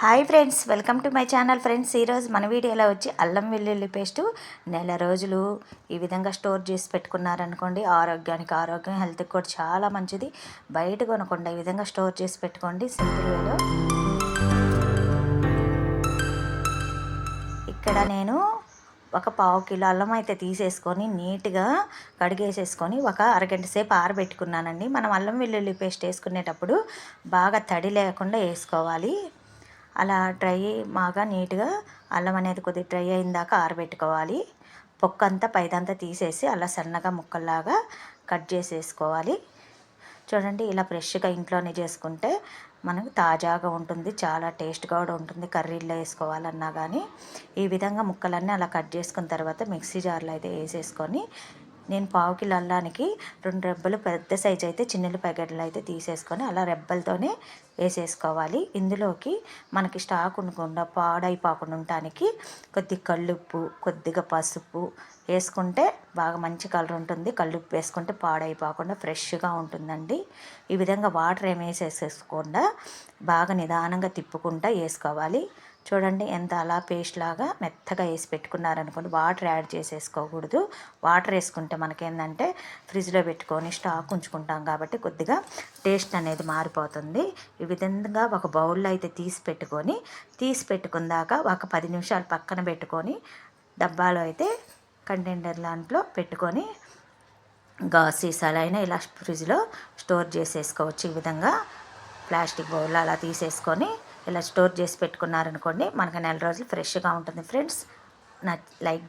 Hi friends welcome to my channel friends. ఈరోజు మన వీడియోలో వచ్చి అల్లం వెల్లుల్లి పేస్టు నెల రోజులు ఈ విధంగా స్టోర్ చేసి పెట్టుకున్నారనుకోండి ఆరోగ్యానికి ఆరోగ్యం హెల్త్కి కూడా చాలా మంచిది. బయట కొనకుండా ఈ విధంగా స్టోర్ చేసి పెట్టుకోండి. సింపుల్ వేలో ఇక్కడ నేను ఒక పావు కిలో అల్లం అయితే తీసేసుకొని నీట్గా కడిగేసేసుకొని ఒక అరగంట సేపు ఆరబెట్టుకున్నానండి. మనం అల్లం వెల్లుల్లి పేస్ట్ వేసుకునేటప్పుడు బాగా తడి లేకుండా వేసుకోవాలి. అలా డ్రై బాగా నీట్గా అల్లం అనేది కొద్దిగా డ్రై అయిన దాకా ఆరబెట్టుకోవాలి. పొక్క అంతా పైదంతా తీసేసి అలా సన్నగా ముక్కల్లాగా కట్ చేసేసుకోవాలి. చూడండి ఇలా ఫ్రెష్గా ఇంట్లోనే చేసుకుంటే మనకు తాజాగా ఉంటుంది చాలా టేస్ట్గా కూడా ఉంటుంది. కర్రీల్లో వేసుకోవాలన్నా కానీ ఈ విధంగా ముక్కలన్నీ అలా కట్ చేసుకున్న తర్వాత మిక్సీ జార్లో అయితే వేసేసుకొని నేను పావు కిలో అల్లానికి రెండు రెబ్బలు పెద్ద సైజు అయితే చిన్నలు ప్యాకెట్లు అయితే తీసేసుకొని అలా రెబ్బలతోనే వేసేసుకోవాలి. ఇందులోకి మనకి స్టాక్ ఉండకుండా పాడైపోకుండా ఉండటానికి కొద్ది కళ్ళుప్పు కొద్దిగా పసుపు వేసుకుంటే బాగా మంచి కలర్ ఉంటుంది. కళ్ళుప్పు వేసుకుంటే పాడైపోకుండా ఫ్రెష్గా ఉంటుందండి. ఈ విధంగా వాటర్ ఏమి వేసేసేసుకోకుండా బాగా నిదానంగా తిప్పుకుంటా వేసుకోవాలి. చూడండి ఎంత అలా పేస్ట్ లాగా మెత్తగా వేసి పెట్టుకున్నారనుకోండి వాటర్ యాడ్ చేసేసుకోకూడదు. వాటర్ వేసుకుంటే మనకేంటంటే ఫ్రిడ్జ్లో పెట్టుకొని స్టాక్ ఉంచుకుంటాం కాబట్టి కొద్దిగా టేస్ట్ అనేది మారిపోతుంది. ఈ విధంగా ఒక బౌల్లో అయితే తీసి పెట్టుకొని తీసి పెట్టుకుందాక ఒక పది నిమిషాలు పక్కన పెట్టుకొని డబ్బాలో అయితే కంటైనర్ దాంట్లో పెట్టుకొని గాస్ సీసాలైనా ఇలా ఫ్రిడ్జ్లో స్టోర్ చేసేసుకోవచ్చు. ఈ విధంగా ప్లాస్టిక్ బౌల్ అలా తీసేసుకొని ఇలా స్టోర్ చేసి పెట్టుకున్నారనుకోండి మనకు నెల రోజులు ఫ్రెష్గా ఉంటుంది. ఫ్రెండ్స్ నా లైక్